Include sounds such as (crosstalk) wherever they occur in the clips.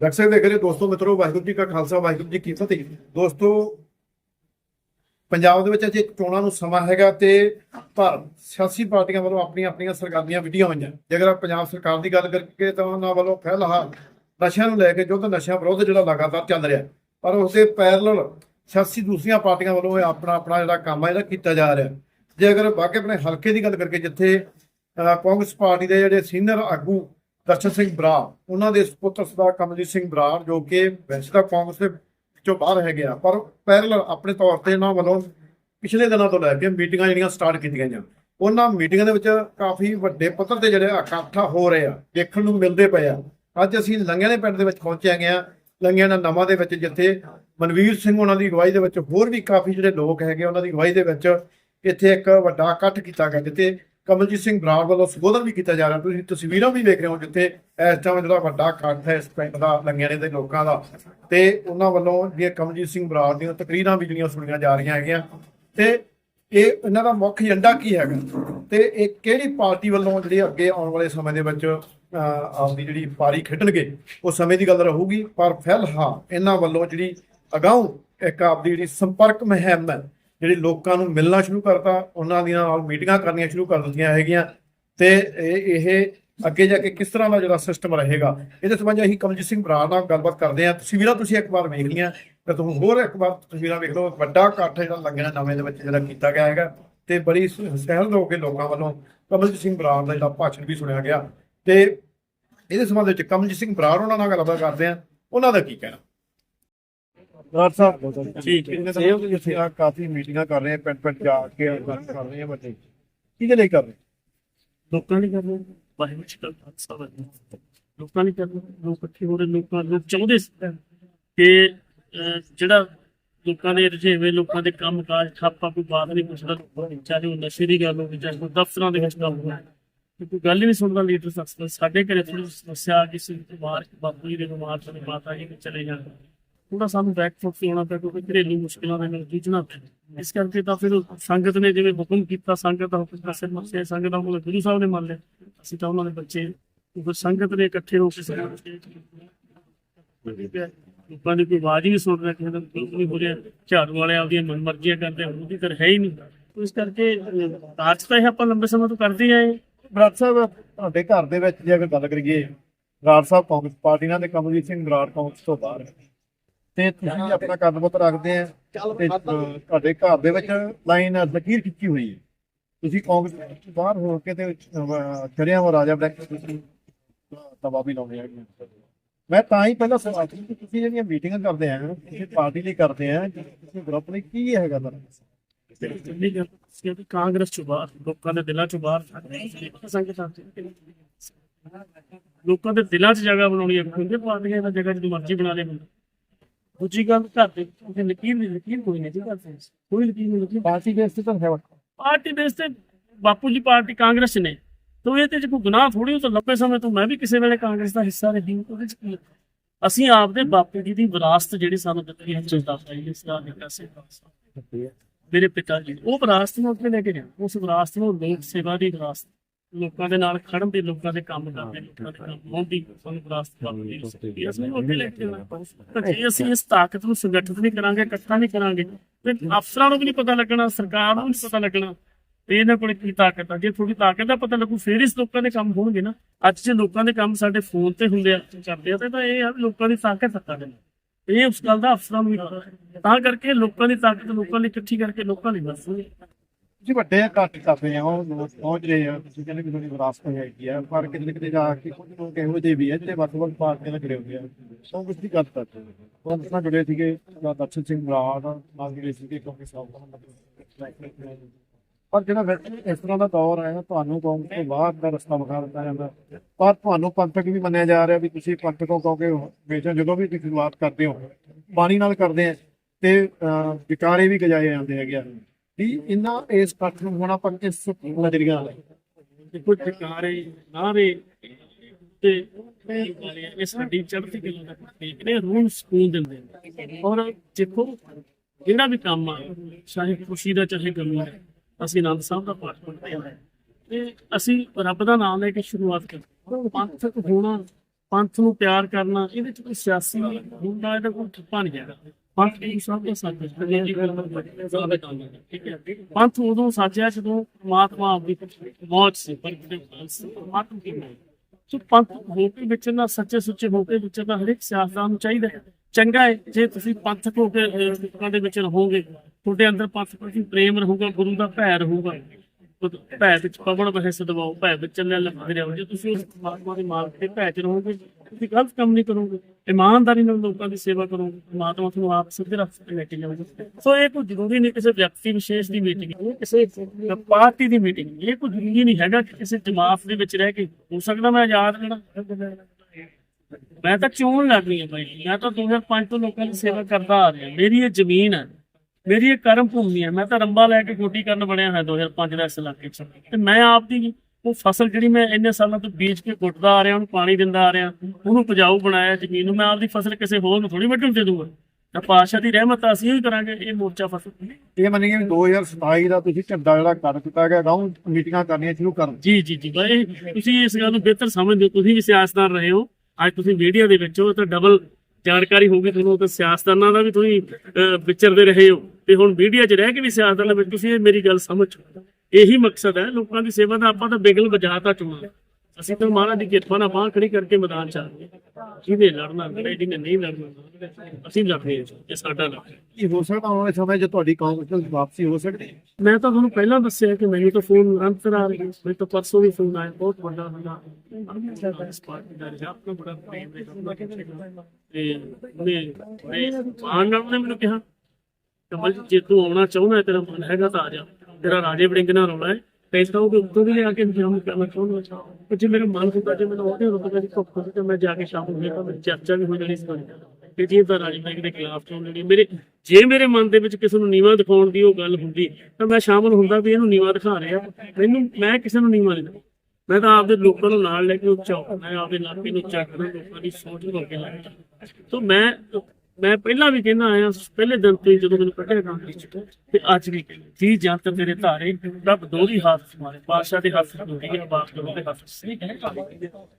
ਦਰਸ਼ਕ ਦੇਖ ਰਹੇ ਦੋਸਤੋ ਮਿੱਤਰੋ ਵਾਹਿਗੁਰੂ ਜੀ ਕਾ ਖਾਲਸਾ ਵਾਹਿਗੁਰੂ ਜੀ ਕੀ ਫਤਿਹ। ਦੋਸਤੋ ਪੰਜਾਬ ਦੇ ਵਿੱਚ ਅਜੇ ਚੋਣਾਂ ਨੂੰ ਸਮਾਂ ਹੈਗਾ ਤੇ ਭਾਰਤ ਸਿਆਸੀ ਪਾਰਟੀਆਂ ਵੱਲੋਂ ਆਪਣੀਆਂ ਆਪਣੀਆਂ ਸਰਗਰਮੀਆਂ ਵਿੱਢੀਆਂ ਹੋਈਆਂ। ਜੇਕਰ ਪੰਜਾਬ ਸਰਕਾਰ ਦੀ ਗੱਲ ਕਰੀਏ ਤਾਂ ਉਹਨਾਂ ਵੱਲੋਂ ਫਿਲਹਾਲ ਨਸ਼ਿਆਂ ਨੂੰ ਲੈ ਕੇ ਯੁੱਧ ਨਸ਼ਿਆਂ ਵਿਰੁੱਧ ਜਿਹੜਾ ਲਗਾਤਾਰ ਚੱਲ ਰਿਹਾ। ਪਰ ਉਸ ਦੇ ਪੈਰਲਲ ਸਿਆਸੀ ਦੂਸਰੀਆਂ ਪਾਰਟੀਆਂ ਵੱਲੋਂ ਆਪਣਾ ਆਪਣਾ ਜਿਹੜਾ ਕੰਮ ਹੈ ਜਿਹੜਾ ਕੀਤਾ ਜਾ ਰਿਹਾ। ਜੇ ਅਗਰ ਬਾਕੀ ਆਪਣੇ ਹਲਕੇ ਦੀ ਗੱਲ ਕਰਕੇ ਜਿੱਥੇ ਅਹ, ਕਾਂਗਰਸ ਪਾਰਟੀ ਦੇ ਜਿਹੜੇ ਸੀਨੀਅਰ ਆਗੂ ਦਰਸ਼ਨ ਸਿੰਘ ਬਰਾੜ, ਉਹਨਾਂ ਦੇ ਸੁਪੁੱਤਰ ਸਰਦਾਰ ਕਮਲਜੀਤ ਸਿੰਘ ਬਰਾੜ, ਜੋ ਕਿ ਵੈਸੇ ਤਾਂ ਕਾਂਗਰਸ ਦੇ ਵਿੱਚੋਂ ਬਾਹਰ ਹੈਗੇ ਆ, ਪਰ ਪੈਰਲਲ ਆਪਣੇ ਤੌਰ ਤੇ ਇਹਨਾਂ ਵੱਲੋਂ ਪਿਛਲੇ ਦਿਨਾਂ ਤੋਂ ਲੈ ਕੇ ਮੀਟਿੰਗਾਂ ਜਿਹੜੀਆਂ ਸਟਾਰਟ ਕੀਤੀਆਂ ਗਈਆਂ। ਉਹਨਾਂ ਮੀਟਿੰਗਾਂ ਦੇ ਵਿੱਚ ਕਾਫੀ ਵੱਡੇ ਪੱਧਰ ਤੇ ਜਿਹੜੇ ਇਕੱਠਾ ਹੋ ਰਹੇ ਆ, ਦੇਖਣ ਨੂੰ ਮਿਲਦੇ ਪਏ ਆ। ਅੱਜ ਅਸੀਂ ਲੰਗਿਆਂ ਦੇ ਪਿੰਡ ਦੇ ਵਿੱਚ ਪਹੁੰਚੇ ਹੈਗੇ ਆ, ਲੰਗਿਆਂ ਦਾ ਨਵਾਂ ਦੇ ਵਿੱਚ, ਜਿੱਥੇ ਮਨਵੀਰ ਸਿੰਘ ਉਹਨਾਂ ਦੀ ਅਗਵਾਈ ਦੇ ਵਿੱਚ ਹੋਰ ਵੀ ਕਾਫੀ ਜਿਹੜੇ ਲੋਕ ਹੈਗੇ, ਉਹਨਾਂ ਦੀ ਅਗਵਾਈ ਦੇ ਵਿੱਚ ਇੱਥੇ ਇੱਕ ਵੱਡਾ ਇਕੱਠ ਕੀਤਾ ਗਿਆ, ਜਿੱਥੇ ਕਮਲਜੀਤ ਸਿੰਘ ਬਰਾੜ ਵੱਲੋਂ ਸੰਬੋਧਨ ਵੀ ਕੀਤਾ ਜਾ ਰਿਹਾ। ਤੁਸੀਂ ਤਸਵੀਰਾਂ ਵੀ ਵੇਖ ਰਹੇ ਹੋ ਜਿੱਥੇ ਇਸ ਟਾਈਮ ਜਿਹੜਾ ਵੱਡਾ ਇਕੱਠ ਹੈ ਇਸ ਪਿੰਡ ਦਾ ਲੰਗਿਆਣੇ ਦੇ ਲੋਕਾਂ ਦਾ। ਤੇ ਉਹਨਾਂ ਵੱਲੋਂ ਜਿਹੜੀਆਂ ਕਮਲਜੀਤ ਸਿੰਘ ਬਰਾੜ ਦੀਆਂ ਤਕਰੀਰਾਂ ਵੀ ਜਿਹੜੀਆਂ ਸੁਣੀਆਂ ਜਾ ਰਹੀਆਂ ਹੈਗੀਆਂ। ਤੇ ਇਹ ਇਹਨਾਂ ਦਾ ਮੁੱਖ ਏਜੰਡਾ ਕੀ ਹੈਗਾ? ਤੇ ਇਹ ਕਿਹੜੀ ਪਾਰਟੀ ਵੱਲੋਂ ਜਿਹੜੀ ਅੱਗੇ ਆਉਣ ਵਾਲੇ ਸਮੇਂ ਦੇ ਵਿੱਚ ਅਹ, ਆਪਦੀ ਜਿਹੜੀ ਪਾਰੀ ਖੇਡਣਗੇ ਉਹ ਸਮੇਂ ਦੀ ਗੱਲ ਰਹੂਗੀ। ਪਰ ਫਿਲਹਾਲ ਇਹਨਾਂ ਵੱਲੋਂ ਜਿਹੜੀ ਅਗਾਉਂ ਇੱਕ ਆਪਦੀ ਜਿਹੜੀ ਸੰਪਰਕ ਮੁਹਿੰਮ ਹੈ ਜਿਹੜੀ ਲੋਕਾਂ ਨੂੰ ਮਿਲਣਾ ਸ਼ੁਰੂ ਕਰਤਾ, ਉਹਨਾਂ ਦੀਆਂ ਨਾਲ ਮੀਟਿੰਗਾਂ ਕਰਨੀਆਂ ਸ਼ੁਰੂ ਕਰ ਦਿੱਤੀਆਂ ਹੈਗੀਆਂ। ਤੇ ਇਹ ਅੱਗੇ ਜਾ ਕੇ ਕਿਸ ਤਰ੍ਹਾਂ ਦਾ ਜਿਹੜਾ ਸਿਸਟਮ ਰਹੇਗਾ, ਇਹਦੇ ਸੰਬੰਧ ਅਸੀਂ ਕਮਲਜੀਤ ਸਿੰਘ ਬਰਾੜ ਨਾਲ ਗੱਲਬਾਤ ਕਰਦੇ ਹਾਂ। ਤਸਵੀਰਾਂ ਤੁਸੀਂ ਇੱਕ ਵਾਰ ਵੇਖ ਲਈਆਂ, ਤੇ ਤੁਸੀਂ ਹੋਰ ਇੱਕ ਵਾਰ ਤਸਵੀਰਾਂ ਵੇਖ ਲਓ। ਵੱਡਾ ਇਕੱਠ ਜਿਹੜਾ ਲੱਗਣਾ ਨਵੇਂ ਦੇ ਵਿੱਚ ਜਿਹੜਾ ਕੀਤਾ ਗਿਆ ਹੈਗਾ, ਤੇ ਬੜੀ ਸਹਿਲ ਹੋ ਕੇ ਲੋਕਾਂ ਵੱਲੋਂ ਕਮਲਜੀਤ ਸਿੰਘ ਬਰਾੜ ਦਾ ਜਿਹੜਾ ਭਾਸ਼ਣ ਵੀ ਸੁਣਿਆ ਗਿਆ। ਤੇ ਇਹਦੇ ਸੰਬੰਧ ਵਿੱਚ ਕਮਲਜੀਤ ਸਿੰਘ ਬਰਾੜ ਉਹਨਾਂ ਨਾਲ ਗੱਲਬਾਤ ਕਰਦੇ ਹਾਂ। ਉਹਨਾਂ ਦਾ ਕੀ ਕਹਿਣਾ? ਬਰਾੜ ਸਾਹਿਬ ਠੀਕ ਹੈ। ਜਿੱਥੇ ਆ ਕਾਫੀ ਮੀਟਿੰਗਾਂ ਕਰ ਰਹੇ ਆ ਪਿੰਡ ਪਿੰਡ ਜਾ ਕੇ ਗੱਲ ਕਰ ਰਹੇ ਆ ਬੱਚੇ। ਕਿਹਦੇ ਲਈ ਕਰ ਰਹੇ? ਲੋਕਾਂ ਨੇ ਕਰਨਾ ਵਾਹਿਗੁਰੂ ਜੀ ਕਾ ਖਾਲਸਾ ਲੋਕਾਂ ਨੇ ਕਰਨਾ ਲੋਕ ਇਕੱਠੇ ਹੋ ਰਹੇ ਲੋਕਾਂ ਲੋਕ ਚਾਹੁੰਦੇ ਕਿ ਜਿਹੜਾ ਲੋਕਾਂ ਦੇ ਰਜੇਵੇਂ ਲੋਕਾਂ ਦੇ ਕੰਮ ਕਾਜ ਠਾਪਾ ਕੋਈ ਬਾਤ ਨਹੀਂ ਪੁੱਛਦਾ ਚਾਹੇ ਉਹ ਨਸ਼ੇ ਦੀ ਗੱਲ ਹੋਵੇ ਚਾਹੇ ਕੋਈ ਦਫ਼ਤਰਾਂ ਦੇ ਵਿੱਚ ਹੋਵੇ। ਕੋਈ ਗੱਲ ਨਹੀਂ ਸੁਣਦਾ ਲੀਡਰ ਸਾਡੇ ਘਰੇ ਥੋੜੀ ਸਮੱਸਿਆ ਆ ਗਈ ਸੀ ਬਿਮਾਰ ਬਾਪੂ ਜੀ ਦੇ ਬਿਮਾਰ ਸਨ ਮਾਤਾ ਜੀ ਚਲੇ ਜਾਣ। ਥੋੜਾ ਸਾਨੂੰ ਬੈਕ ਫੁੱਟ ਤੇ ਆਉਣਾ ਪਿਆ ਕਿਉਂਕਿ ਘਰੇਲੂ ਮੁਸ਼ਕਿਲਾਂ ਦੇ ਨਾਲ ਜੂਝਣਾ ਪਿਆ ਇਸ ਕਰਕੇ ਤਾਂ ਫਿਰ ਸੰਗਤ ਨੇ ਜਿਵੇਂ ਹੁਕਮ ਕੀਤਾ, ਸੰਗਤ ਦਾ ਹੁਕਮ ਪਾਸੇ ਮਸੇ ਸੰਗਤ ਦਾ ਹੁਕਮ ਗੁਰੂ ਸਾਹਿਬ ਨੇ ਮੰਨ ਲਿਆ। ਅਸੀਂ ਤਾਂ ਉਹਨਾਂ ਦੇ ਬੱਚੇ ਫਿਰ ਸੰਗਤ ਨੇ ਇਕੱਠੇ ਹੋ ਕੇ ਲੋਕਾਂ ਦੀ ਕੋਈ ਆਵਾਜ਼ ਹੀ ਨਹੀਂ ਸੁਣ ਰਿਹਾ ਕਿਸੇ ਦਾ, ਕੋਈ ਨਹੀਂ ਹੋ ਰਿਹਾ ਝਾੜੂ ਵਾਲੇ ਆਪਦੀਆਂ ਮਨਮਰਜ਼ੀਆਂ ਕਰਦੇ ਹੁਣ ਦੀ ਹੈ ਹੀ ਨਹੀਂ। ਇਸ ਕਰਕੇ ਕਾਰਜ ਤਾਂ ਇਹ ਆਪਾਂ ਲੰਬੇ ਸਮੇਂ ਤੋਂ ਕਰਦੇ ਆਏ ਬਰਾੜ ਸਾਹਿਬ, ਤੁਹਾਡੇ ਘਰ ਦੇ ਵਿੱਚ ਜੇ ਅਗਰ ਗੱਲ ਕਰੀਏ, ਬਰਾੜ ਸਾਹਿਬ ਕਾਂਗਰਸ ਪਾਰਟੀ ਨਾਲ ਤੇ ਕਮਲਜੀਤ ਸਿੰਘ ਬਰਾੜ ਕਾਂਗਰਸ ਤੋਂ ਬਾਹਰ। ਹੈ। ਤੇ ਤੁਸੀਂ ਵੀ ਆਪਣਾ ਕਦਮਤ ਰੱਖਦੇ ਆ ਤੇ ਤੁਹਾਡੇ ਘਰ ਦੇ ਵਿੱਚ ਲਾਈਨ ਲਕੀਰ ਖਿੱਚੀ ਹੋਈ ਹੈ। ਤੁਸੀਂ ਕਾਂਗਰਸ ਤੋਂ ਬਾਹਰ ਹੋ ਕੇ ਤੇ ਚੜਿਆ ਹੋ ਰਾਜਾ ਬੈਂਕ ਤੁਸੀਂ ਤਵਾ ਵੀ ਲਾਉਂਦੇ ਆ। ਮੈਂ ਤਾਂ ਹੀ ਪਹਿਲਾਂ ਸਵਾਲ ਕੀਤਾ ਕਿ ਤੁਸੀਂ ਜਿਹੜੀਆਂ ਮੀਟਿੰਗਾਂ ਕਰਦੇ ਆ ਕਿਸੇ ਪਾਰਟੀ ਲਈ ਕਰਦੇ ਆ ਕਿਸੇ ਗਰੁੱਪ ਲਈ ਕੀ ਚੰਗੀ ਗੱਲ ਕਾਂਗਰਸ ਚੋਂ ਬਾਹਰ ਲੋਕਾਂ ਦੇ ਦਿਲਾਂ ਚੋਂ ਬਾਹਰ ਸੰਗਤ ਲੋਕਾਂ ਦੇ ਦਿਲਾਂ 'ਚ ਜਗ੍ਹਾ ਬਣਾਉਣੀ ਹੈ, ਪਾਰਟੀਆਂ ਦਾ ਜਗ੍ਹਾ ਜਦੋਂ ਮਰਜ਼ੀ ਬਣਾ ਲੈ ਬੰਦਾ। ਦੂਜੀ ਗੱਲ ਘਰ ਦੇ ਉਹਦੇ ਲਕੀਰ ਨਹੀਂ ਲਕੀਰ ਕੋਈ ਨਹੀਂ ਜੀ ਘਰ ਦੇ ਵਿੱਚ। ਕੋਈ ਲਕੀਰ ਨਹੀਂ ਲਕੀਰ। ਪਾਰਟੀ ਬੇਸ ਤੇ ਤਾਂ ਹੈ ਪਾਰਟੀ ਬੇਸ ਤੇ ਬਾਪੂ ਜੀ ਪਾਰਟੀ ਕਾਂਗਰਸ ਨੇ। ਤੋ ਇਹ ਤੇ ਜੇ ਕੋਈ ਗੁਨਾਹ ਥੋੜੀ ਉਹ ਤਾਂ ਲੰਬੇ ਸਮੇਂ ਤੋਂ ਮੈਂ ਵੀ ਕਿਸੇ ਵੇਲੇ ਕਾਂਗਰਸ ਦਾ ਹਿੱਸਾ ਰਹੀ ਹਾਂ ਉਹਦੇ ਚ ਕੀ ਹੈ? ਅਸੀਂ ਆਪਦੇ ਬਾਪੂ ਜੀ ਦੀ ਵਿਰਾਸਤ ਜਿਹੜੀ ਸਾਨੂੰ ਦਿੱਤੀ ਹੈ ਚੰਦਾ ਪਾਈ ਇਸ ਦਾ ਨਿਕਾ ਸੇ। ਮੇਰੇ ਪਿਤਾ ਜੀ ਉਹ ਵਿਰਾਸਤ ਨੂੰ ਉੱਥੇ ਲੈ ਕੇ ਜਾਣਾ ਉਸ ਵਿਰਾਸਤ ਨੂੰ ਲੋਕ ਸੇਵਾ ਦੀ ਵਿਰਾਸਤ ਲੋਕਾਂ ਦੇ ਨਾਲ ਖੜਨ ਦੀ ਲੋਕਾਂ ਦੇ ਕੰਮ ਕਰਨ ਦੀ ਲੋਕਾਂ ਦੇ ਕੰਮ ਹੋਣ ਦੀ ਸਾਨੂੰ ਵਿਰਾਸਤ ਬਾਪੂ ਜੀ ਦੀ ਅਸੀਂ ਉੱਥੇ ਲੈ ਕੇ ਜਾਣਾ। ਤਾਂ ਜੇ ਅਸੀਂ ਇਸ ਤਾਕਤ ਨੂੰ ਸੰਗਠਿਤ ਨਹੀਂ ਕਰਾਂਗੇ ਇਕੱਠਾ ਨਹੀਂ ਕਰਾਂਗੇ ਤੇ ਅਫਸਰਾਂ ਨੂੰ ਵੀ ਨਹੀਂ ਪਤਾ ਲੱਗਣਾ ਸਰਕਾਰ ਨੂੰ ਵੀ ਨਹੀਂ ਪਤਾ ਲੱਗਣਾ ਤੇ ਇਹਨਾਂ ਕੋਲ ਕੀ ਤਾਕਤ ਆ। ਜੇ ਥੋੜੀ ਤਾਕਤ ਦਾ ਪਤਾ ਲੱਗੂ ਫੇਰ ਇਸ ਲੋਕਾਂ ਦੇ ਕੰਮ ਹੋਣਗੇ ਨਾ। ਅੱਜ ਜੇ ਲੋਕਾਂ ਦੇ ਕੰਮ ਸਾਡੇ ਫੋਨ ਤੇ ਹੁੰਦੇ ਆ ਕਰਦੇ ਆ ਤੇ ਤਾਂ ਇਹ ਆ ਵੀ ਲੋਕਾਂ ਦੀ ਤਾਕਤ ਸੱਤਾ ਦੇ ਇਹ ਉਸ ਗੱਲ ਦਾ ਅਫਸਰਾਂ ਨੂੰ ਹੈ। ਤਾਂ ਕਰਕੇ ਲੋਕਾਂ ਦੀ ਤਾਕਤ ਲੋਕਾਂ ਲਈ ਇਕੱਠੀ ਕਰਕੇ ਲੋਕਾਂ ਲਈ ਵਰਤੋਗੇ ਜੀ ਵੱਡੇ ਘੱਟ ਕਰਦੇ ਆ ਉਹ ਲੋਕ ਪਹੁੰਚ ਰਹੇ ਆ ਤੁਸੀਂ ਕਹਿੰਦੇ ਵੀ ਤੁਹਾਡੀ ਵਿਰਾਸਤ ਹੈਗੀ ਆ ਪਰ ਕਿਤੇ ਨਾ ਕਿਤੇ ਜਾ ਕੇ ਕੁਝ ਲੋਕ ਇਹੋ ਜਿਹੇ ਵੀ ਆ ਜਿਹੜੇ ਵੱਖ-ਵੱਖ ਪਾਰਟੀਆਂ ਨਾਲ ਜੁੜੇ ਹੁੰਦੇ ਆ। ਸੋ ਕੁਝ ਦੀ ਗੱਲ ਕਰਦੇ ਉਹ ਨਾਲ ਜੁੜੇ ਸੀਗੇ ਦਰਸ਼ਨ ਸਿੰਘ ਬਰਾੜ ਨਾਲ ਜੁੜੇ ਸੀਗੇ ਕਿਉਂਕਿ ਸਾਹਮਣੇ ਪਰ ਜਿਹੜਾ ਵੈਸੇ ਇਸ ਤਰ੍ਹਾਂ ਦਾ ਦੌਰ ਆਇਆ ਤੁਹਾਨੂੰ ਕੌਮ ਤੋਂ ਬਾਹਰ ਦਾ ਰਸਤਾ ਵਿਖਾ ਦਿੱਤਾ ਜਾਂਦਾ। ਪਰ ਤੁਹਾਨੂੰ ਪੰਥਕ ਵੀ ਮੰਨਿਆ ਜਾ ਰਿਹਾ ਵੀ ਤੁਸੀਂ ਪੰਥਕੋਂ ਕਹੋਗੇ ਹਮੇਸ਼ਾ ਜਦੋਂ ਵੀ ਤੁਸੀਂ ਸ਼ੁਰੂਆਤ ਕਰਦੇ ਹੋ ਬਾਣੀ ਨਾਲ ਕਰਦੇ ਆ ਤੇ ਅਹ, ਵਿਕਾਰੇ ਵੀ ਗਜਾਏ ਜਾਂਦੇ ਹੈਗੇ ਆ। ਵੀ ਇਹਨਾਂ ਇਸ ਇਕੱਠ ਨੂੰ ਹੁਣ ਆਪਾਂ ਕਿਸ ਨਜ਼ਰੀਆ ਦੇਖੋ ਟਿਕਾਰੇ ਨਾਰੇ ਤੇ ਇਹ ਸਾਡੀ ਚੜ੍ਹਦੀ ਕਲਾ ਦਾ ਪ੍ਰਤੀਕ ਨੇ ਰੂਹ ਸਕੂਨ ਦਿੰਦੇ ਨੇ। ਔਰ ਦੇਖੋ ਜਿਹੜਾ ਵੀ ਕੰਮ ਆ, ਚਾਹੇ ਖੁਸ਼ੀ ਦਾ, ਚਾਹੇ ਗਮੀ ਦਾ, ਅਸੀਂ ਆਨੰਦ ਸਾਹਿਬ ਦਾ ਪਾਠ ਪੜ੍ਹਦੇ ਹਾਂ। ਤੇ ਅਸੀਂ ਰੱਬ ਦਾ ਨਾਮ ਲੈ ਕੇ ਸ਼ੁਰੂਆਤ ਕਰਦੇ ਪੰਥਕ ਹੋਣਾ, ਪੰਥ ਨੂੰ ਪਿਆਰ ਕਰਨਾ, ਇਹਦੇ ਚ ਕੋਈ ਸਿਆਸੀ ਹੁੰਦਾ, ਇਹਦਾ ਕੋਈ ਠੱਪਾ ਨਹੀਂ ਹੈਗਾ। ਪੰਥ ਦੀ ਸਭ ਤੋਂ ਸੱਚ ਹੈ। ਜੀ ਠੀਕ ਹੈ। ਪੰਥ ਉਦੋਂ ਸੱਚਿਆ ਜਦੋਂ ਪਰਮਾਤਮਾ ਆਪਦੀ ਮੌਤ ਸੀ। ਪਰ ਪਰਮਾਤਮਾ ਕੀ ਮੌਤ ਸੋ ਪੰਥ ਹੋ ਕੇ ਵਿਚਰਨਾ ਸੱਚੇ ਸੁੱਚੇ ਹੋ ਕੇ ਵਿਚਰਨਾ ਹਰੇਕ ਸਿਆਸਤਦਾਨ ਨੂੰ ਚਾਹੀਦਾ ਹੈ। ਚੰਗਾ ਹੈ ਜੇ ਤੁਸੀਂ ਪੰਥਕ ਹੋ ਕੇ ਲੋਕਾਂ ਦੇ ਵਿੱਚ ਰਹੋਗੇ। ਤੁਹਾਡੇ ਅੰਦਰ ਪੰਥ ਪ੍ਰਤੀ ਪ੍ਰੇਮ ਰਹੂਗਾ ਗੁਰੂ ਦਾ ਭੈ ਰਹੂਗਾ ਭੈ ਵਿੱਚ ਪਵਨ ਬਹਿ ਸਦਵਾਓ ਭੈ ਵਿੱਚ ਚੱਲਿਆ ਲੱਗ ਰਿਹਾ ਜੇ ਤੁਸੀਂ ਉਸ ਪਰਮਾਤਮਾ ਦੇ ਮਾਰਗ ਤੇ ਭੈ ਚ ਰਹੋਗੇ ਤੁਸੀਂ ਗਲਤ ਕੰਮ ਨਹੀਂ ਕਰੋਗੇ, ਇਮਾਨਦਾਰੀ ਨਾਲ ਲੋਕਾਂ ਦੀ ਸੇਵਾ ਕਰੋਗੇ, ਪਰਮਾਤਮਾ ਤੁਹਾਨੂੰ ਆਪ ਸਿੱਧੇ ਰਸਤੇ ਤੇ ਲੈ ਕੇ ਜਾਊਗਾ। ਸੋ ਇਹ ਕੋਈ ਜ਼ਰੂਰੀ ਨਹੀਂ ਕਿਸੇ ਵਿਅਕਤੀ ਵਿਸ਼ੇਸ਼ ਦੀ ਮੀਟਿੰਗ ਇਹ ਕਿਸੇ ਪਾਰਟੀ ਦੀ ਮੀਟਿੰਗ ਇਹ ਕੋਈ ਜ਼ਰੂਰੀ ਨਹੀਂ ਹੈਗਾ ਕਿ ਕਿਸੇ ਜਮਾਤ ਦੇ ਵਿੱਚ ਰਹਿ ਕੇ ਹੋ ਸਕਦਾ ਮੈਂ ਆਜ਼ਾਦ ਰਹਿਣਾ ਮੈਂ ਤਾਂ ਚੋਣ ਲੱਗ ਰਹੀ ਹਾਂ ਬਾਈ ਮੈਂ ਤਾਂ 2005 ਤੋਂ ਲੋਕਾਂ ਦੀ ਸੇਵਾ ਕਰਦਾ ਆ ਰਿਹਾ। ਮੇਰੀ ਇਹ ਜ਼ਮੀਨ ਹੈ, ਮੇਰੀ ਇਹ ਕਰਮ ਭੂਮੀ ਹੈ। ਮੈਂ ਤਾਂ ਰੰਬਾ ਲੈ ਕੇ ਖੋਟੀ ਕਰਨ ਬਣਿਆ ਹੋਇਆ 2005 ਦਾ ਇਸ ਇਲਾਕੇ 'ਚ। ਤੇ ਮੈਂ ਆਪ ਦੀ ਉਹ ਫਸਲ ਜਿਹੜੀ ਮੈਂ ਇੰਨੇ ਸਾਲਾਂ ਤੋਂ ਬੀਜ ਕੇ ਗੁੱਟਦਾ ਆ ਰਿਹਾ ਉਹਨੂੰ ਪਾਣੀ ਦਿੰਦਾ ਆ ਰਿਹਾ ਉਹਨੂੰ ਉਪਜਾਊ ਬਣਾਇਆ ਜ਼ਮੀਨ ਨੂੰ ਮੈਂ ਆਪਦੀ ਫਸਲ ਕਿਸੇ ਹੋਰ ਨੂੰ ਥੋੜੀ ਵੱਢਣ ਦੇ ਦੂੰਗਾ ਤਾਂ ਪਾਸ਼ਾ ਦੀ ਰਹਿਮਤ ਆ, ਅਸੀਂ ਹੀ ਕਰਾਂਗੇ ਇਹ ਮੋਰਚਾ ਫਸਲ ਇਹ ਮੰਨੀਏ ਵੀ 2027 ਦਾ ਤੁਸੀਂ ਝੰਡਾ ਜਿਹੜਾ ਕਰ ਦਿੱਤਾ ਗਿਆ ਗਾਉਂ ਮੀਟਿੰਗਾਂ ਕਰਨੀਆਂ ਸ਼ੁਰੂ ਕਰ ਜੀ ਜੀ ਜੀ ਬਾਈ ਤੁਸੀਂ ਇਸ ਗੱਲ ਨੂੰ ਬਿਹਤਰ ਸਮਝਦੇ ਹੋ ਤੁਸੀਂ ਵੀ ਸਿਆਸਤਦਾਨ ਰਹੇ ਹੋ ਅੱਜ ਤੁਸੀਂ ਮੀਡੀਆ ਦੇ ਵਿੱਚ ਹੋ ਤਾਂ ਡਬਲ ਜਾਣਕਾਰੀ ਹੋਊਗੀ ਤੁਹਾਨੂੰ ਤਾਂ ਸਿਆਸਤਦਾਨਾਂ ਦਾ ਵੀ ਤੁਸੀਂ ਵਿਚਰਦੇ ਰਹੇ ਹੋ। ਤੇ ਹੁਣ ਮੀਡੀਆ 'ਚ ਰਹਿ ਕੇ ਵੀ ਸਿਆਸਤਦਾਨਾਂ ਵਿੱਚ ਤੁਸੀਂ ਇਹ ਮੇਰੀ ਗੱਲ ਸਮਝੋ ਇਹੀ ਮਕਸਦ ਹੈ ਲੋਕਾਂ ਦੀ ਸੇਵਾ ਦਾ ਆਪਾਂ ਤਾਂ ਬਿਗਲ ਵਜਾਤਾ ਚੁਣਾ ਅਸੀਂ ਤਾਂ ਮਹਾਰਾਜ ਦੀ ਕਿਰਪਾ ਨਾਲ ਬਾਂਹ ਖੜੀ ਕਰਕੇ ਮੈਦਾਨ ਚ ਆ ਗਏ। ਜਿਹਨੇ ਲੜਨਾ ਲੜੇ ਜਿਹਨੇ ਨਹੀਂ ਲੜਨਾ ਅਸੀਂ ਲੜਦੇ ਹਾਂ ਇਹ ਸਾਡਾ ਲੜ ਇਹ ਹੋ ਸਕਦਾ ਆਉਣ ਵਾਲੇ ਸਮੇਂ 'ਚ ਤੁਹਾਡੀ ਕਾਂਗਰਸ ਦੀ ਵਾਪਸੀ ਹੋ ਸਕਦੀ ਮੈਂ ਤਾਂ ਤੁਹਾਨੂੰ ਪਹਿਲਾਂ ਦੱਸਿਆ ਕਿ ਮੈਨੂੰ ਤਾਂ ਫੋਨ ਨਿਰੰਤਰ ਆ ਰਹੀ ਹੈ ਮੇਰੇ ਤੋਂ ਪਰਸੋਂ ਵੀ ਫੋਨ ਆਇਆ ਬਹੁਤ ਵੱਡਾ ਵੱਡਾ ਇਸ ਪਾਰਟੀ ਦਾ ਰਿਹਾ ਆਪਣਾ ਬੜਾ ਪ੍ਰੇਮ ਹੈ ਤੇ ਉਹਨੇ ਬੜੇ ਮਾਣ ਨਾਲ ਉਹਨੇ ਮੈਨੂੰ ਕਿਹਾ ਕਮਲ ਜੀ, ਜੇ ਤੂੰ ਆਉਣਾ ਚਾਹੁੰਦਾ ਤੇਰਾ ਮਨ ਹੈਗਾ ਤਾਂ ਆ ਜਾ। ਤੇਰਾ ਰਾਜੇ ਵੜਿੰਗ ਨਾਲ ਰੋਣਾ ਹੈ। ਪੈਸਾ ਉਹ ਉੱਤੋਂ ਵੀ ਲਿਆ ਕੇ ਇੰਤਜ਼ਾਮ ਕਰਨਾ ਚਾਹੁੰਦਾ ਪਰ ਜੇ ਮੇਰੇ ਮਨ ਹੁੰਦਾ, ਜੇ ਮੈਨੂੰ ਉਹਦੇ ਰੁਕ ਦੀ ਭੁੱਖ ਹੁੰਦੀ ਤਾਂ ਮੈਂ ਜਾ ਕੇ ਸ਼ਾਮ ਨੂੰ ਵੇਖਾਂ, ਮੇਰੀ ਚਰਚਾ ਵੀ ਹੋ ਜਾਣੀ ਸੀ ਕਿ ਜੀ ਤਾਂ ਰਾਜੇ ਵੜਿੰਗ ਦੇ ਖਿਲਾਫ ਚੋਣ ਲੜੀ? ਮੇਰੇ, ਜੇ ਮੇਰੇ ਮਨ ਦੇ ਵਿੱਚ ਕਿਸੇ ਨੂੰ ਨੀਵਾ ਦਿਖਾਉਣ ਦੀ ਉਹ ਗੱਲ ਹੁੰਦੀ, ਤਾਂ ਮੈਂ ਸ਼ਾਮਲ ਹੁੰਦਾ ਵੀ ਇਹਨੂੰ ਨੀਵਾ ਦਿਖਾ ਰਿਹਾ। ਮੈਨੂੰ, ਮੈਂ ਕਿਸੇ ਨੂੰ ਨੀਵਾ ਨਹੀਂ ਮੈਂ ਤਾਂ ਆਪਦੇ ਲੋਕਾਂ ਨੂੰ ਨਾਲ ਲੈ ਕੇ ਉੱਚਾ ਮੈਂ ਆਪਦੇ ਇਲਾਕੇ ਨੂੰ ਚੱਕ ਕਰਨਾ ਲੋਕਾਂ ਦੀ ਸੋਚ ਨੂੰ ਅੱਗੇ ਲੈ ਕੇ ਸੋ ਮੈਂ ਮੈਂ ਪਹਿਲਾਂ ਵੀ ਕਹਿੰਦਾ ਆਇਆ, ਪਹਿਲੇ ਦਿਨ ਤੋਂ ਜਦੋਂ ਮੈਨੂੰ ਕੱਢਿਆ ਕਾਂਗਰਸ ਚ ਤੇ ਅੱਜ ਵੀ ਜੀ ਜੰਤ ਤੇਰੇ ਧਾਰੇ ਰੱਬ ਦੋਹਰੀ ਹੱਥ ਮਾਰੇ ਪਾਸ਼ਾ ਦੇ ਹੱਥ ਹੁੰਦੀ ਹੈ, ਬਾਪ ਦੇ ਹੱਥ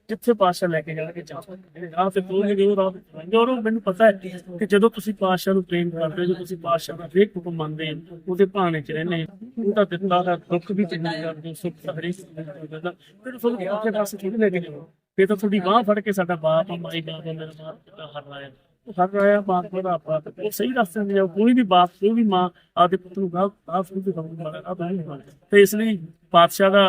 ਜਿੱਥੇ ਪਾਸ਼ਾ ਲੈ ਕੇ ਜਾਣਗੇ ਜਾਓ ਰਾਹ ਤੇ ਤੂੰ ਜੋ ਰਾਹ ਤੇ ਮੈਨੂੰ ਪਤਾ ਹੈ ਕਿ ਜਦੋਂ ਤੁਸੀਂ ਪਾਸ਼ਾ ਨੂੰ ਪ੍ਰੇਮ ਕਰਦੇ ਹੋ ਤੁਸੀਂ ਪਾਸ਼ਾ ਦਾ ਹਰੇਕ ਹੁਕਮ ਮੰਨਦੇ ਹੋ, ਉਹਦੇ ਭਾਣੇ ਚ ਰਹਿੰਦੇ ਉਹਦਾ ਦਿੱਤਾ ਦਾ ਦੁੱਖ ਵੀ ਚੰਗਾ ਕਰਦੇ ਸੁੱਖ ਹਰੇਕ ਫਿਰ ਤੁਹਾਨੂੰ ਕਿੱਥੇ ਪਾਸੇ ਥੋੜੀ ਲੈ ਕੇ ਜਾਓ ਫਿਰ ਤਾਂ ਤੁਹਾਡੀ ਬਾਹ ਫੜ ਕੇ ਸਾਡਾ ਬਾਪ ਮਾਈ ਬਾਪ ਮੇਰਾ ਬਾਪ ਹਰ ਰਾਇਆ ਹਰ ਆਇਆ ਬਾਪ ਦਾ ਬਾਪ ਉਹ ਸਹੀ ਰਸਤੇ ਤੇ ਜਾਓ, ਕੋਈ ਵੀ ਬਾਪ, ਕੋਈ ਵੀ ਮਾਂ ਆਪਦੇ ਪੁੱਤ ਨੂੰ ਗਲਤ ਆਪ ਨੂੰ ਵੀ ਕੰਮ ਆ ਨਹੀਂ ਮਾਰਦਾ ਤੇ ਇਸ ਲਈ ਪਾਤਸ਼ਾਹ ਦਾ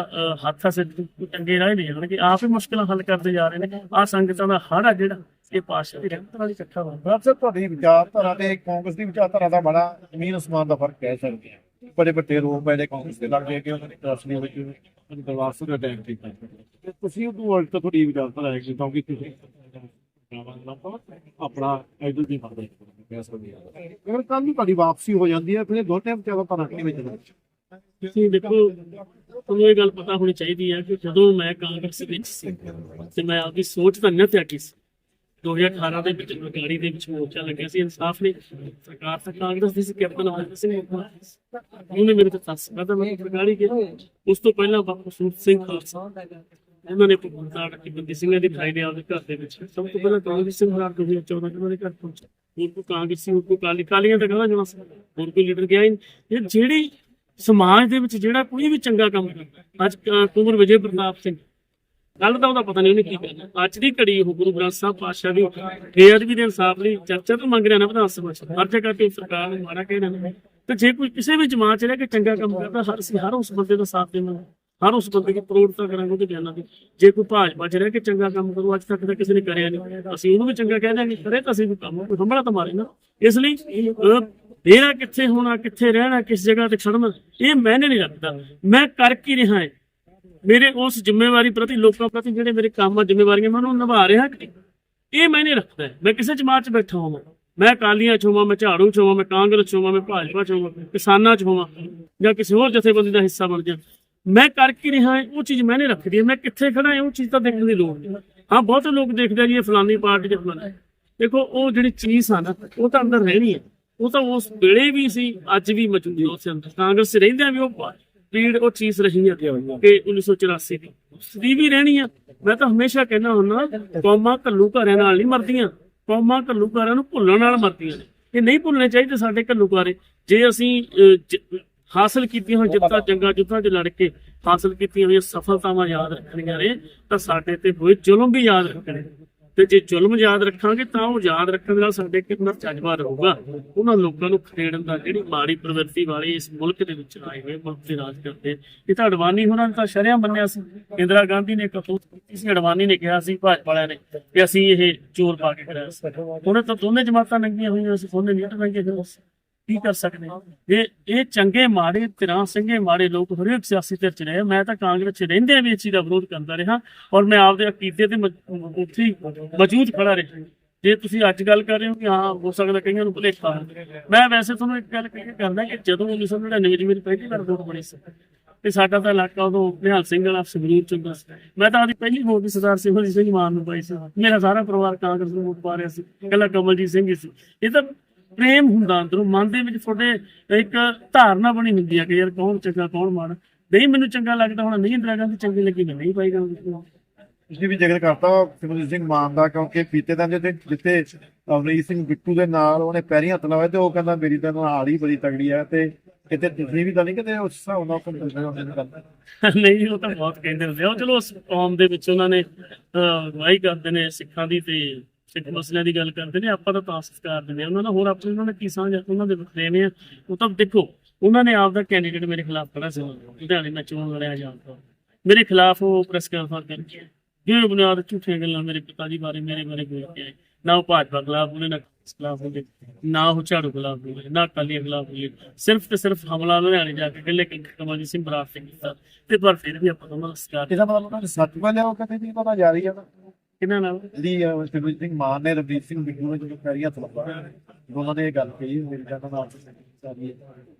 ਹੱਥ ਆ ਸਿਰ ਚੰਗੇ ਰਾਹ ਨਹੀਂ ਜਾਣਗੇ। ਆਪ ਹੀ ਮੁਸ਼ਕਲਾਂ ਹੱਲ ਕਰਦੇ ਜਾ ਰਹੇ ਨੇ। ਆ ਸੰਗਤਾਂ ਦਾ ਹੜ ਆ ਜਿਹੜਾ, ਇਹ ਪਾਤਸ਼ਾਹ ਦੀ ਰਹਿਮਤ ਨਾਲ ਹੀ ਇਕੱਠਾ ਹੋਣਾ। ਸਰ ਤੁਹਾਡੀ ਵਿਚਾਰਧਾਰਾ ਤੇ ਕਾਂਗਰਸ ਦੀ ਵਿਚਾਰਧਾਰਾ ਦਾ ਬੜਾ ਜ਼ਮੀਨ ਅਸਮਾਨ ਦਾ ਫ਼ਰਕ ਕਹਿ ਸਕਦੇ ਆ ਬੜੇ ਵੱਡੇ ਰੂਪ ਹੈ ਕਾਂਗਰਸ ਦੇ ਲੱਗਦੇ ਕਿ ਉਹਨਾਂ ਨੇ ਦਰਸ਼ਨੀ ਵਿੱਚ ਉਹਨਾਂ ਦਰਬਾਰ ਦਾ ਅਟੈਕ ਕੀਤਾ ਤੁਸੀਂ ਉਹ ਉਲਟ ਤੁਹਾਡੀ ਵਿਚਾਰਧਾਰਾ ਹੈ ਕਿਉਂਕਿ ਤੁਸੀਂ ਆਪਣਾ ਦੀ ਫਰਦੇ ਕਹਿ ਸਕਦੇ ਆ ਅਗਰ ਕੱਲ ਨੂੰ ਤੁਹਾਡੀ ਵਾਪਸੀ ਹੋ ਜਾਂਦੀ ਹੈ ਫਿਰ ਇਹ ਦੋ ਟਾਈਮ ਤੇ ਆਪਾਂ ਫ਼ਰਕ ਨਹੀਂ ਵਿੱਚ ਤੁਸੀਂ ਦੇਖੋ ਤੁਹਾਨੂੰ ਇਹ ਗੱਲ ਪਤਾ ਹੋਣੀ ਚਾਹੀਦੀ ਹੈ ਕਿ ਜਦੋਂ ਮੈਂ ਕਾਂਗਰਸ ਵਿੱਚ ਸੀ ਤੇ ਮੈਂ ਆਪਦੀ ਸੋਚ ਤਾਂ ਨਾ ਤਿਆਗੀ ਸੀ। 2018 ਦੇ ਵਿੱਚ ਬਗਾੜੀ ਦੇ ਵਿੱਚ ਮੋਰਚਾ ਲੱਗਿਆ ਸੀ ਇਨਸਾਫ ਨੇ ਸਰਕਾਰ ਤਾਂ ਕਾਂਗਰਸ ਦੀ ਸੀ ਕੈਪਟਨ ਅਮਰਿੰਦਰ ਸਿੰਘ ਮੁੱਖ ਮੰਤਰੀ ਸੀ। ਉਹਨੇ ਮੇਰੇ ਤੇ ਤਰਸ ਕਰਦਾ ਮੈਂ ਬਗਾੜੀ ਗਿਆ। ਉਸ ਤੋਂ ਪਹਿਲਾਂ ਬਾਪੂ ਸਿੰਘ ਖਾਲਸਾ ਉਹਨਾਂ ਨੇ ਭਗਵੰਤਾ ਰੱਖੀ ਬੰਦੀ ਸਿੰਘਾਂ ਦੀ ਫਾਈ ਨੇ ਆਪਦੇ ਘਰ ਦੇ ਵਿੱਚ। ਸਭ ਤੋਂ ਪਹਿਲਾਂ ਕਾਂਗਰਸ ਸਿੰਘ ਹਰਾਰ 2014 ਉਹਨਾਂ ਦੇ ਘਰ ਪਹੁੰਚੇ। ਹੋਰ ਕੋਈ ਕਾਂਗਰਸੀ ਹੋਰ ਕੋਈ ਕਾਲੀ ਕਾਲੀਆਂ ਤਾਂ ਕਹਿੰਦਾ ਜਣਾ ਹੋਰ ਕੋਈ ਲੀਡਰ ਗਿਆ ਇਹ ਜਿਹੜੀ ਸਮਾਜ ਦੇ ਵਿੱਚ ਜਿਹੜਾ ਕੋਈ ਵੀ ਚੰਗਾ ਕੰਮ ਕਰਦਾ ਅੱਜ ਅਹ, ਵਿਜੇ ਪ੍ਰਤਾਪ ਸਿੰਘ। ਗੱਲ ਤਾਂ ਉਹਦਾ ਪਤਾ ਨਹੀਂ ਉਹਨੇ ਕੀ ਕਰਨਾ। ਅੱਜ ਦੀ ਘੜੀ ਉਹ ਗੁਰੂ ਗ੍ਰੰਥ ਸਾਹਿਬ ਪਾਤਸ਼ਾਹ ਦੀ ਬੇਅਦਬੀ ਦੇ ਇਨਸਾਫ ਲਈ ਚਰਚਾ ਤੋਂ ਮੰਗ ਰਿਹਾ ਨਾ ਵਿਧਾਨ ਸਭਾ ਚ। ਹਰ ਜਗ੍ਹਾ ਤੇ ਸਰਕਾਰ ਨੂੰ ਮਾਰਾ ਕਹਿ ਰਹੇ ਤੇ ਜੇ ਕੋਈ ਕਿਸੇ ਵੀ ਜਮਾਤ ਚ ਰਹਿ ਕੇ ਚੰਗਾ ਕੰਮ ਕਰਦਾ ਹਰ ਅਸੀਂ ਹਰ ਉਸ ਬੰਦੇ ਦਾ ਸਾਥ ਦੇਵਾਂਗੇ ਹਰ ਉਸ ਬੰਦੇ ਦੀ ਪ੍ਰੋੜਤਾ ਕਰਾਂਗੇ ਉਹਦੇ ਬਿਆਨਾਂ ਦੀ ਜੇ ਕੋਈ ਭਾਜਪਾ ਚ ਰਹਿ ਕੇ ਚੰਗਾ ਕੰਮ ਕਰੂ ਅੱਜ ਤੱਕ ਤਾਂ ਕਿਸੇ ਨੇ ਕਰਿਆ ਨਹੀਂ ਅਸੀਂ ਉਹਨੂੰ ਵੀ ਚੰਗਾ ਕਹਿ ਦਿਆਂਗੇ ਕਰੇ ਤਾਂ ਅਸੀਂ ਵੀ ਕੰਮ ਕੋਈ ਹੰਬੜਾ ਤਾਂ ਮਾਰੇ ਨਾ। ਇਸ ਲਈ ਅਹ, ਕਿੱਥੇ ਹੋਣਾ ਕਿੱਥੇ ਰਹਿਣਾ ਕਿਸ ਜਗ੍ਹਾ ਤੇ ਖੜਨਾ ਇਹ ਮੈਨੇ ਨਹੀਂ ਰੱਖਦਾ। ਮੈਂ ਕਰ ਕੀ ਰਿਹਾ ਹਾਂ? ਮੇਰੇ ਉਸ ਜ਼ਿੰਮੇਵਾਰੀ ਪ੍ਰਤੀ ਲੋਕਾਂ ਪ੍ਰਤੀ ਜਿਹੜੇ ਮੇਰੇ ਕੰਮ ਆ ਜ਼ਿੰਮੇਵਾਰੀਆਂ ਮੈਂ ਉਹਨੂੰ ਨਿਭਾ ਰਿਹਾ ਕਿ ਨਹੀਂ? ਇਹ ਮੈਨੇ ਰੱਖਦਾ ਮੈਂ ਕਿਸੇ ਜਮਾਤ 'ਚ ਬੈਠਾ ਹੋਵਾਂ। ਮੈਂ ਅਕਾਲੀਆਂ 'ਚ ਹੋਵਾਂ ਮੈਂ ਝਾੜੂ 'ਚ ਹੋਵਾਂ ਮੈਂ ਕਾਂਗਰਸ 'ਚ ਹੋਵਾਂ ਮੈਂ ਭਾਜਪਾ 'ਚ ਹੋਵਾਂ ਕਿਸਾਨਾਂ 'ਚ ਹੋਵਾਂ ਜਾਂ ਕਿਸੇ ਹੋਰ ਜਥੇਬੰਦੀ ਦਾ ਹਿੱਸਾ ਬਣ ਜਾ। ਮੈਂ ਕਰ ਕੀ ਰਿਹਾ ਉਹ ਚੀਜ਼ ਮੈਨੇ ਰੱਖਦੀ ਹੈ, ਮੈਂ ਕਿੱਥੇ ਖੜਾ ਹਾਂ, ਉਹ ਚੀਜ਼ ਤਾਂ ਦੇਖਣ ਦੀ ਲੋੜ ਨਹੀਂ। ਹਾਂ, ਬਹੁਤ ਲੋਕ ਦੇਖਦੇ ਆ ਜੀ, ਇਹ ਫਲਾਨੀ ਪਾਰਟੀ ਦੇ ਫਲਾਨੀ। ਦੇਖੋ, ਉਹ ਜਿਹੜੀ ਚੀਜ਼ ਆ ਨਾ, ਉਹ ਤਾਂ ਅੰਦਰ ਰਹਿਣੀ ਹੈ। ਉਹ ਤਾਂ ਉਸ ਵੇਲੇ ਵੀ ਸੀ, ਅੱਜ ਵੀ ਮੌਜੂਦ ਹੈ ਉਸ ਅੰਦਰ। ਕਾਂਗਰਸ 'ਚ ਵੀ ਉਹ ਪੀੜ ਉਹ ਚੀਜ਼ ਰਹੀ ਆ, ਕਿ 1984 ਦੀ। ਸਦੀ ਵੀ ਰਹਿਣੀ ਆ। ਮੈਂ ਤਾਂ ਹਮੇਸ਼ਾ ਕਹਿੰਦਾ ਹੁੰਦਾ, ਕੌਮਾਂ ਘੱਲੂ ਘਰਿਆਂ ਨਾਲ ਨਹੀਂ ਮਰਦੀਆਂ। ਕੌਮਾਂ ਘੱਲੂ ਘਰਿਆਂ ਨੂੰ ਭੁੱਲਣ ਨਾਲ ਮਰਦੀਆਂ ਨੇ। ਇਹ ਨਹੀਂ ਭੁੱਲਣੇ ਚਾਹੀਦੇ ਸਾਡੇ ਘੱਲੂ ਘਾਰੇ ਜੇ ਅਸੀਂ ਹਾਸਲ ਕੀਤੀਆਂ ਹੋਈਆਂ ਜਿੱਤਾਂ ਜੰਗਾਂ ਜੁੱਤਾਂ 'ਚ ਲੜ ਕੇ ਹਾਸਲ ਕੀਤੀਆਂ ਹੋਈਆਂ ਸਫਲਤਾਵਾਂ ਯਾਦ ਰੱਖਣੀਆਂ ਨੇ ਤਾਂ ਸਾਡੇ ਤੇ ਹੋਏ ਜ਼ੁਲਮ ਵੀ ਯਾਦ ਰੱਖਣੇ ਤੇ ਜੇ ਜ਼ੁਲਮ ਯਾਦ ਰੱਖਾਂਗੇ ਤਾਂ ਉਹ ਯਾਦ ਰੱਖਣ ਨਾਲ ਸਾਡੇ ਕਿੰਨਾ ਜਜ਼ਬਾ ਰਹੂਗਾ। ਉਹਨਾਂ ਲੋਕਾਂ ਨੂੰ ਖੇਡਣ ਦਾ ਜਿਹੜੀ ਮਾੜੀ ਪ੍ਰਵਿਰਤੀ ਵਾਲੇ ਇਸ ਮੁਲਕ ਦੇ ਵਿੱਚ ਆਏ ਹੋਏ ਮੁਲਕ ਤੇ ਰਾਜ ਕਰਦੇ। ਇਹ ਤਾਂ ਅਡਵਾਨੀ ਹੋਰਾਂ ਨੇ ਤਾਂ ਸ਼ਰਿਆਂ ਬੰਨਿਆ ਸੀ। ਇੰਦਰਾ ਗਾਂਧੀ ਨੇ ਕਪੂਤ ਕੀਤੀ ਸੀ ਅਡਵਾਨੀ ਨੇ ਕਿਹਾ ਸੀ ਭਾਜਪਾ ਵਾਲਿਆਂ ਨੇ ਕਿ ਅਸੀਂ ਇਹ ਚੋਰ ਪਾ ਕੇ ਕਰਾਇਆ ਉਹਨੇ ਤਾਂ ਦੋਨੇ ਜਮਾਤਾਂ ਨੰਗੀਆਂ ਹੋਈਆਂ ਸੀ ਉਹਨੇ ਨਹੀਂ ਟੰਗੇ ਫਿਰ ਕੀ ਕਰ ਸਕਦੇ? ਇਹ ਇਹ ਚੰਗੇ, ਮਾੜੇ ਤਿਰਾਂ ਸਿੰਘੇ, ਮਾੜੇ ਲੋਕ ਹਰੇਕ ਸਿਆਸੀ ਧਿਰ ਚ ਰਹੇ ਮੈਂ ਤਾਂ ਕਾਂਗਰਸ ਚ ਰਹਿੰਦੇ ਵੀ ਚੀਜ਼ ਦਾ ਵਿਰੋਧ ਕਰਦਾ ਰਿਹਾ ਔਰ ਮੈਂ ਆਪਦੇ ਅਕੀਦੇ ਤੇ ਉੱਥੇ ਮੌਜੂਦ ਖੜਾ ਰਿਹਾ। ਜੇ ਤੁਸੀਂ ਅੱਜ ਗੱਲ ਕਰ ਰਹੇ ਹੋ ਕਿ ਹਾਂ, ਹੋ ਸਕਦਾ ਕਈਆਂ ਨੂੰ ਭੁਲੇਖਾ ਮੈਂ ਵੈਸੇ ਤੁਹਾਨੂੰ ਇੱਕ ਗੱਲ ਕਹੀ ਕਰਦਾ ਕਿ ਜਦੋਂ 1999 ਚ ਮੇਰੀ ਪਹਿਲੀ ਵਾਰ ਵੋਟ ਬਣੀ ਸੀ ਤੇ ਸਾਡਾ ਤਾਂ ਇਲਾਕਾ ਉਦੋਂ ਨਿਹਾਲ ਸਿੰਘ ਵਾਲਾ ਸੰਗਰੂਰ ਚ ਮੈਂ ਤਾਂ ਆਪਦੀ ਪਹਿਲੀ ਵੋਟ ਵੀ ਸਰਦਾਰ ਸਿਮਰਜੀਤ ਸਿੰਘ ਮਾਨ ਨੂੰ ਪਾਈ ਸੀ। ਮੇਰਾ ਸਾਰਾ ਪਰਿਵਾਰ ਕਾਂਗਰਸ ਨੂੰ ਵੋਟ ਪਾ ਰਿਹਾ ਸੀ। ਇਕੱਲਾ ਕਮਲਜੀਤ ਸਿੰਘ ਹੀ ਸੀ। ਇਹ ਤਾਂ ਪ੍ਰੇਮ ਹੁੰਦਾ ਅੰਦਰੋਂ ਮਨ ਦੇ ਵਿੱਚ ਤੁਹਾਡੇ ਇੱਕ ਧਾਰਨਾ ਬਣੀ ਹੁੰਦੀ ਹੈ ਕਿ ਯਾਰ ਕੌਣ ਚੰਗਾ ਕੌਣ ਮਾੜਾ। ਨਹੀਂ ਮੈਨੂੰ ਚੰਗਾ ਲੱਗਦਾ ਹੁਣ ਨਹੀਂ ਇੰਦਰਾ ਗਾਂਧੀ ਚੰਗੀ ਲੱਗੀ ਮੈਂ ਨਹੀਂ ਪਾਈ ਗਾਂਧੀ ਤੁਸੀਂ ਵੀ ਜ਼ਿਕਰ ਕਰਤਾ ਸਿਮਰਜੀਤ ਸਿੰਘ ਮਾਨ ਦਾ ਕਿਉਂਕਿ ਬੀਤੇ ਦਿਨ ਜਿੱਥੇ ਜਿੱਥੇ ਅਮਰੀਕ ਸਿੰਘ ਬਿੱਟੂ ਦੇ ਨਾਲ ਉਹਨੇ ਪੈਰੀਂ ਹੱਥ ਲਾਇਆ ਤੇ ਉਹ ਕਹਿੰਦਾ ਮੇਰੀ ਤਾਂ ਹਾਲ ਹੀ ਬੜੀ ਤਗੜੀ ਹੈ ਤੇ ਕਿਤੇ ਤੁਸੀਂ ਵੀ ਤਾਂ ਨਹੀਂ ਕਿਤੇ ਉਸ ਹਿਸਾਬ ਨਾਲ ਕੰਪਿਊਟਰ ਹੁੰਦੇ (laughs) ਨਹੀਂ ਉਹ ਤਾਂ ਬਹੁਤ ਕਹਿੰਦੇ ਹੁੰਦੇ ਆ। ਉਹ ਚਲੋ ਉਸ ਕੌਮ ਦੇ ਵਿੱਚ ਉਹਨਾਂ ਨੇ ਅਗਵਾਈ ਕਰਦੇ ਨੇ ਸਿੱਖਾਂ ਦੀ ਤੇ ਸਿੱਖ ਮਸਲਿਆਂ ਦੀ ਗੱਲ ਕਰਦੇ ਨੇ, ਆਪਾਂ ਤਾਂ ਤਾਂ ਸਤਿਕਾਰ ਦਿੰਦੇ ਉਹਨਾਂ ਦਾ ਹੋਰ ਆਪਣੇ ਉਹਨਾਂ ਨੇ ਕੀ ਸਾਂਝ ਉਹਨਾਂ ਦੇ ਵਖਰੇਵੇਂ ਆ। ਉਹ ਤਾਂ ਦੇਖੋ, ਉਹਨਾਂ ਨੇ ਆਪ ਦਾ ਕੈਂਡੀਡੇਟ ਮੇਰੇ ਖਿਲਾਫ ਖੜਾ ਸੀ। ਲੁਧਿਆਣੇ ਮੈਂ ਚੋਣ ਲੜਿਆ ਜਾਂਦਾ ਮੇਰੇ ਖਿਲਾਫ ਉਹ ਪ੍ਰੈਸ ਕਾਨਫਰੰਸ ਕਰਕੇ ਇਹ ਬੁਨਿਆਦ ਝੂਠੀਆਂ ਗੱਲਾਂ ਮੇਰੇ ਪਿਤਾ ਜੀ ਬਾਰੇ, ਮੇਰੇ ਬਾਰੇ ਬੋਲ ਕੇ ਆਏ। ਨਾ ਉਹ ਭਾਜਪਾ ਖਿਲਾਫ ਬੋਲੇ, ਨਾ ਖਿਲਾਫ ਬੋਲੇ, ਨਾ ਉਹ ਝਾੜੂ ਖਿਲਾਫ ਬੋਲੇ, ਨਾ ਅਕਾਲੀਆਂ ਖਿਲਾਫ ਬੋਲੇ। ਸਿਰਫ ਤੇ ਸਿਰਫ ਹਮਲਾ ਲੁਧਿਆਣੇ ਜਾ ਕੇ ਕੱਲੇ ਕਮਲਜੀਤ ਸਿੰਘ ਬਰਾਤ ਸਿੰਘ ਕੀਤਾ। ਤੇ ਪਰ ਫਿਰ ਵੀ ਆਪਾਂ ਉਹਨਾਂ ਦਾ ਸਤਿਕਾਰ ਇਹਦਾ ਮਤਲਬ ਉਹਨਾਂ ਨੇ ਸੱਚ ਬੋਲਿਆ ਉਹ ਕਹਿੰਦੇ ਨਹੀਂ ਪਤਾ ਜਾ ਰਹੀ ਹੈ ਕਿਹਨਾਂ ਨਾਲ? ਜਿਹੜੀ ਅਹ, ਸਿਮਰਜੀਤ ਸਿੰਘ ਮਾਨ ਨੇ ਰਵਨੀਤ ਸਿੰਘ ਬਿੱਟੂ ਨੇ ਜਦੋਂ ਹੱਥ ਲਾਇਆ ਉਹਨਾਂ ਨੇ ਇਹ ਗੱਲ ਕਹੀ ਮੇਰੀ ਜਾਨ ਨਾਲ ਸਾਰੀ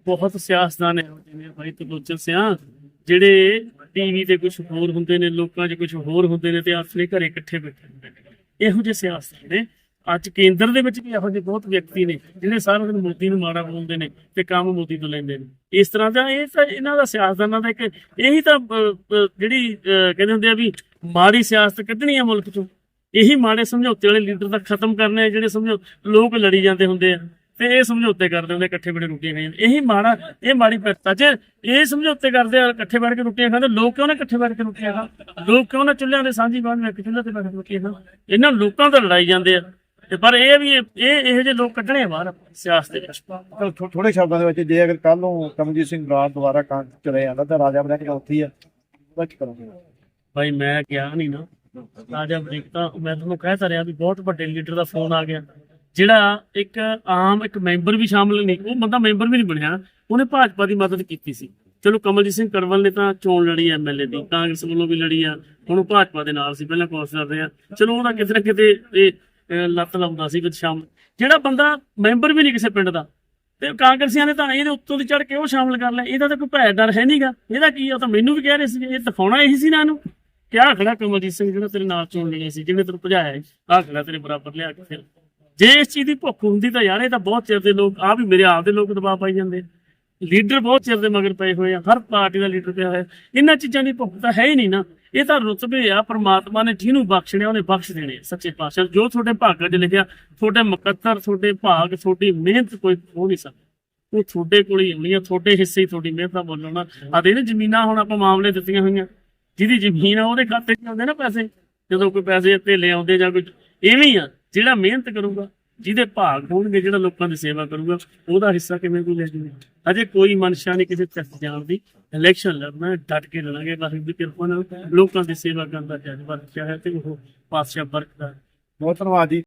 ਬਹੁਤ ਸਿਆਸਤਦਾਨ ਹੈ ਜਿਵੇਂ ਭਾਈ ਤਲੋਚਨ ਸਿਆ ਜਿਹੜੇ ਟੀਵੀ ਤੇ ਕੁਝ ਹੋਰ ਹੁੰਦੇ ਨੇ ਲੋਕਾਂ 'ਚ ਕੁਝ ਹੋਰ ਹੁੰਦੇ ਨੇ ਤੇ ਆਪਣੇ ਘਰੇ ਇਕੱਠੇ ਬੈਠੇ ਹੁੰਦੇ ਨੇ। ਇਹੋ ਜਿਹੇ ਸਿਆਸਤਦਾਨ ਨੇ। ਅੱਜ ਕੇਂਦਰ ਦੇ ਵਿੱਚ ਵੀ ਇਹੋ ਜਿਹੇ ਬਹੁਤ ਵਿਅਕਤੀ ਨੇ ਜਿਹੜੇ ਸਾਰਾ ਦਿਨ ਮੋਦੀ ਨੂੰ ਮਾੜਾ ਬੋਲਦੇ ਨੇ ਤੇ ਕੰਮ ਮੋਦੀ ਤੋਂ ਲੈਂਦੇ ਨੇ। ਇਸ ਤਰ੍ਹਾਂ ਦਾ ਇਹ ਤਾਂ ਇਹਨਾਂ ਦਾ ਸਿਆਸਤਦਾਨਾਂ ਦਾ ਇੱਕ ਇਹੀ ਤਾਂ ਜਿਹੜੀ ਕਹਿੰਦੇ ਹੁੰਦੇ ਆ ਵੀ ਮਾੜੀ ਸਿਆਸਤ ਕੱਢਣੀ ਆ ਮੁਲਕ 'ਚੋਂ। ਇਹੀ ਮਾੜੇ ਸਮਝੌਤੇ ਵਾਲੇ ਲੀਡਰ ਤਾਂ ਖਤਮ ਕਰਨੇ ਆ ਜਿਹੜੇ ਸਮਝੋ, ਲੋਕ ਲੜੀ ਜਾਂਦੇ ਹੁੰਦੇ ਆ ਤੇ ਇਹ ਸਮਝੌਤੇ ਕਰਦੇ ਹੁੰਦੇ ਇਕੱਠੇ ਬੜੇ ਰੋਟੀਆਂ ਖਾਈਆਂ। ਇਹੀ ਮਾੜਾ, ਇਹ ਮਾੜੀ ਪ੍ਰਥਾ ਜੇ ਇਹ ਸਮਝੌਤੇ ਕਰਦੇ ਆ, ਇਕੱਠੇ ਬੈਠ ਕੇ ਰੋਟੀਆਂ ਖਾਂਦੇ, ਲੋਕ ਕਿਉਂ ਨਾ ਇਕੱਠੇ ਬੈਠ ਕੇ ਰੋਟੀਆਂ ਖਾਣ? ਲੋਕ ਕਿਉਂ ਨਾ ਚੁੱਲ੍ਹਿਆਂ ਦੇ ਸਾਂਝੀ ਬਾਣ ਵਿੱਚ ਚੁੱਲ੍ਹੇ ਤੇ ਬੈਠ ਕੇ ਰੋਟੀਆਂ ਖਾਣ? ਇਹਨਾਂ ਲੋਕਾਂ ਤੋਂ ਲੜਾਈ ਜਾਂਦੇ ਆ। ਤੇ ਪਰ ਇਹ ਵੀ ਇਹ ਇਹ ਜਿਹੇ ਲੋਕ ਕੱਢਣੇ ਬਾਹਰ ਸਿਆਸਤ ਦੇ ਵਿੱਚ। ਥੋੜੇ ਸ਼ਬਦਾਂ ਦੇ ਵਿੱਚ ਜੇ ਅਗਰ ਕੱਲ ਨੂੰ ਕਮਲਜੀਤ ਸਿੰਘ ਬਰਾੜ ਦੁਬਾਰਾ ਕਾਂ ਚਲੇ ਜਾਂਦਾ ਤਾਂ ਰਾਜਾ ਬਣਾ ਕੇ ਉੱਥੇ ਆ। ਕੀ ਕਰੋਗੇ? ਭਾਈ ਮੈਂ ਗਿਆ ਨਹੀਂ ਨਾ। ਰਾਜਾ ਅਮਰੀਕ ਤਾਂ ਮੈਂ ਤੁਹਾਨੂੰ ਕਹਿ ਤਾ ਰਿਹਾ ਵੀ ਬਹੁਤ ਵੱਡੇ ਲੀਡਰ ਦਾ ਫੋਨ ਆ ਗਿਆ। ਜਿਹੜਾ ਇੱਕ ਆਮ ਇੱਕ ਮੈਂਬਰ ਵੀ ਸ਼ਾਮਲ ਨਹੀਂ ਉਹ ਬੰਦਾ ਮੈਂਬਰ ਵੀ ਨਹੀਂ ਬਣਿਆ। ਉਹਨੇ ਭਾਜਪਾ ਦੀ ਮਦਦ ਕੀਤੀ ਸੀ। ਚਲੋ ਕਮਲਜੀਤ ਸਿੰਘ ਕਰਵਲ ਨੇ ਤਾਂ ਚੋਣ ਲੜੀ ਐਮਐਲਏ ਦੀ ਕਾਂਗਰਸ ਵੱਲੋਂ ਵੀ ਲੜੀ ਆ। ਹੁਣ ਭਾਜਪਾ ਦੇ ਨਾਲ ਸੀ ਪਹਿਲਾਂ ਕੌਂਸਲਰ ਰਿਹਾ ਚਲੋ ਉਹਦਾ ਕਿਤੇ ਨਾ ਕਿਤੇ ਇਹ ਲੱਤ ਲਾਉਂਦਾ ਸੀ ਵਿੱਚ ਸ਼ਾਮਲ। ਜਿਹੜਾ ਬੰਦਾ ਮੈਂਬਰ ਵੀ ਨਹੀਂ ਕਿਸੇ ਪਿੰਡ ਦਾ। ਤੇ ਕਾਂਗਰਸੀਆਂ ਨੇ ਤਾਂ ਇਹਦੇ ਉੱਤੋਂ ਦੀ ਚੜ ਕੇ ਉਹ ਸ਼ਾਮਲ ਕਰ ਲਿਆ। ਇਹਦਾ ਤਾਂ ਕੋਈ ਭੈ ਡਰ ਹੈ ਨਹੀਂਗਾ। ਇਹਦਾ ਕੀ ਆ ਤਾਂ ਮੈਨੂੰ ਵੀ ਕਹਿ ਰਹੇ ਸੀ ਇਹ ਦਿਖਾਉਣਾ ਇਹੀ ਸੀ ਨਾ ਇਹਨੂੰ ਕਿਆ ਖੜਾ ਕਮਲਜੀਤ ਸਿੰਘ ਜਿਹੜਾ ਤੇਰੇ ਨਾਲ ਚੋਣ ਲੜੇ ਸੀ, ਜਿਹਨੇ ਤੈਨੂੰ ਭਜਾਇਆ ਆ ਖੜਾ ਤੇਰੇ ਬਰਾਬਰ ਲਿਆ ਕੇ ਫਿਰ। ਜੇ ਇਸ ਚੀਜ਼ ਦੀ ਭੁੱਖ ਹੁੰਦੀ ਤਾਂ ਯਾਰ ਇਹ ਤਾਂ ਬਹੁਤ ਚਿਰ ਦੇ ਲੋਕ ਆ ਵੀ ਮੇਰੇ ਆਪ ਦੇ ਲੋਕ ਦਬਾਅ ਪਾਈ ਜਾਂਦੇ। ਲੀਡਰ ਬਹੁਤ ਚਿਰ ਦੇ ਮਗਰ ਪਏ ਹੋਏ ਆ। ਹਰ ਪਾਰਟੀ ਦਾ ਲੀਡਰ ਪਿਆ ਹੋਇਆ। ਇਹਨਾਂ ਚੀਜ਼ਾਂ ਦੀ ਭੁੱਖ ਤਾਂ ਹੈ ਹੀ ਨਹੀਂ ਨਾ। ਇਹ ਤਾਂ ਰੁਤਬੇ ਆ ਪ੍ਰਮਾਤਮਾ ਨੇ ਜਿਹਨੂੰ ਬਖਸ਼ਣੇ ਉਹਨੇ ਬਖਸ਼ ਦੇਣੇ ਸੱਚੇ ਪਾਤਸ਼ਾਹ। ਜੋ ਤੁਹਾਡੇ ਭਾਗਾਂ 'ਚ ਲਿਖਿਆ ਤੁਹਾਡੇ ਮੁਕੱਦਰ ਤੁਹਾਡੇ ਭਾਗ ਤੁਹਾਡੀ ਮਿਹਨਤ ਕੋਈ ਹੋ ਨਹੀਂ ਸਕਦਾ। ਉਹ ਤੁਹਾਡੇ ਕੋਲ ਹੀ ਹੋਣੀ ਆ ਤੁਹਾਡੇ ਹਿੱਸੇ ਹੀ ਤੁਹਾਡੀ ਮਿਹਨਤ ਦਾ ਮੁੱਲ ਹੋਣਾ ਆ ਦੇ ਨਾ ਜ਼ਮੀਨਾਂ ਹੁਣ ਆਪਾਂ ਮਾਮਲੇ ਦਿੱਤੀਆਂ ਹੋਈਆਂ। ਜਿਹਦੀ ਜ਼ਮੀਨ ਆ ਉਹਦੇ ਖਾਤੇ 'ਚ ਆਉਂਦੇ ਨਾ ਪੈਸੇ। ਜਦੋਂ ਕੋਈ ਪੈਸੇ ਧੇਲੇ ਆਉਂਦੇ ਜਾਂ ਕੋਈ ਐਵੇਂ ਹੀ ਆ ਜਿਹੜਾ ਮਿਹਨਤ ਕਰੂਗਾ ਜਿਹਦੇ ਭਾਗ ਹੋਣਗੇ ਜਿਹੜਾ ਲੋਕਾਂ ਦੀ ਸੇਵਾ ਕਰੂਗਾ ਉਹਦਾ ਹਿੱਸਾ ਕਿਵੇਂ ਕੋਈ ਲੈ ਜੂਗਾ? ਅਜੇ ਕੋਈ ਮਨਸ਼ਾ ਨਹੀਂ ਕਿਸੇ ਤੱਕ ਜਾਣ ਦੀ। ਇਲੈਕਸ਼ਨ ਲੜਨਾ ਹੈ, ਡਟ ਕੇ ਲੜਾਂਗੇ ਵਾਹਿਗੁਰੂ ਦੀ ਕਿਰਪਾ ਨਾਲ। ਲੋਕਾਂ ਦੀ ਸੇਵਾ ਕਰਨ ਦਾ ਜਜ਼ਬਾ ਰੱਖਿਆ ਹੈ ਤੇ ਉਹ ਪਾਤਸ਼ਾਹ ਬਰਕਤ ਬਹੁਤ ਧੰਨਵਾਦ ਜੀ।